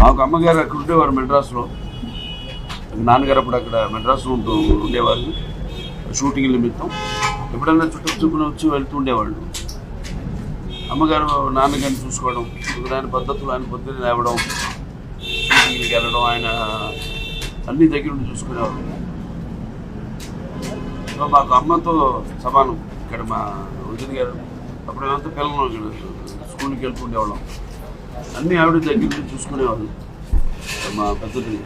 మాకు అమ్మగారు అక్కడ ఉండేవారు మెడ్రాస్లో. నాన్నగారు అప్పుడు అక్కడ మెడ్రాస్లో ఉంటూ ఉండేవారు. షూటింగ్ నిమిత్తం. ఎప్పుడన్నా చుట్టూ చూపున వచ్చి వెళ్తూ ఉండేవాళ్ళు. అమ్మగారు నాన్నగారిని చూసుకోవడం ఆయన పద్ధతులు ఆయన పొద్దున్న లేవడం షూటింగ్కి వెళ్ళడం ఆయన అన్ని దగ్గర ఉండి చూసుకునేవాళ్ళు. సో మాకు అమ్మతో సమానం. ఇక్కడ మా వృద్ధి గారు అప్పుడు మేమంతా పిల్లలు స్కూల్కి వెళ్తూ ఉండేవాళ్ళం. అన్నీ ఆవిడ దగ్గర నుండి చూసుకునేవాళ్ళు. మా పెద్దది.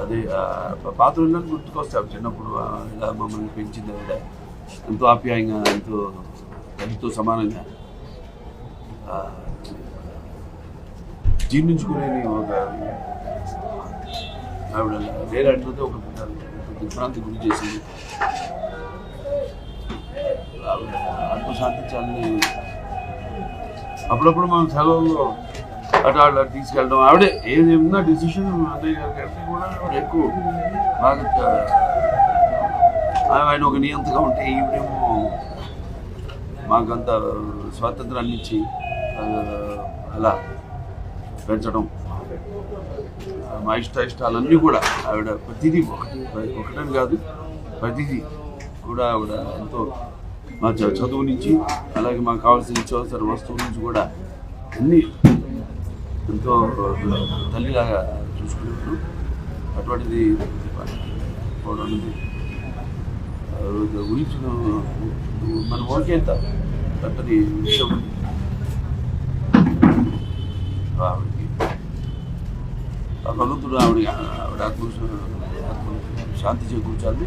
అది పాత రోజులను గుర్తుకొస్తే చిన్నప్పుడు ఇలా మమ్మల్ని పెంచింది ఆవిడ. ఎంతో ఆప్యాయంగా ఎంతో తల్లితో సమానంగా. జీర్ణించుకునేది జీర్ణించుకునే ఒక ఆవిడ వేరే అంటే ఒక విభ్రాంతి గురి చేసింది. ఆవిడ ఆత్మ అప్పుడప్పుడు మనం సెలవుల్లో అటు అట్లా తీసుకెళ్ళడం ఆవిడే ఏది ఉన్నా డిసిషన్ అన్నయ్య గారి కంటే కూడా ఆవిడ ఎక్కువ బాగా ఆయన ఒక నియంతగా ఉంటే ఈవిడేమో మాకంత స్వాతంత్రాన్ని ఇచ్చి అలా పెంచడం. మా ఇష్ట ఇష్టాలన్నీ కూడా ఆవిడ ప్రతిదీ ఒకటి ఒకటని కాదు ప్రతిదీ కూడా ఆవిడ ఎంతో మా చదువు నుంచి అలాగే మాకు కావాల్సిన నిత్యావసర వస్తువుల నుంచి కూడా అన్నీ ఎంతో తల్లిలాగా చూసుకునేవారు. అటువంటిది కూడా ఉంది ఊహించిన ఓకే ఎంత? అంటది విషయం. ఆవిడకి ఆ భగవంతుడు ఆవిడ ఆవిడ ఆత్మ ఆత్మ శాంతి చేకూర్చాలి.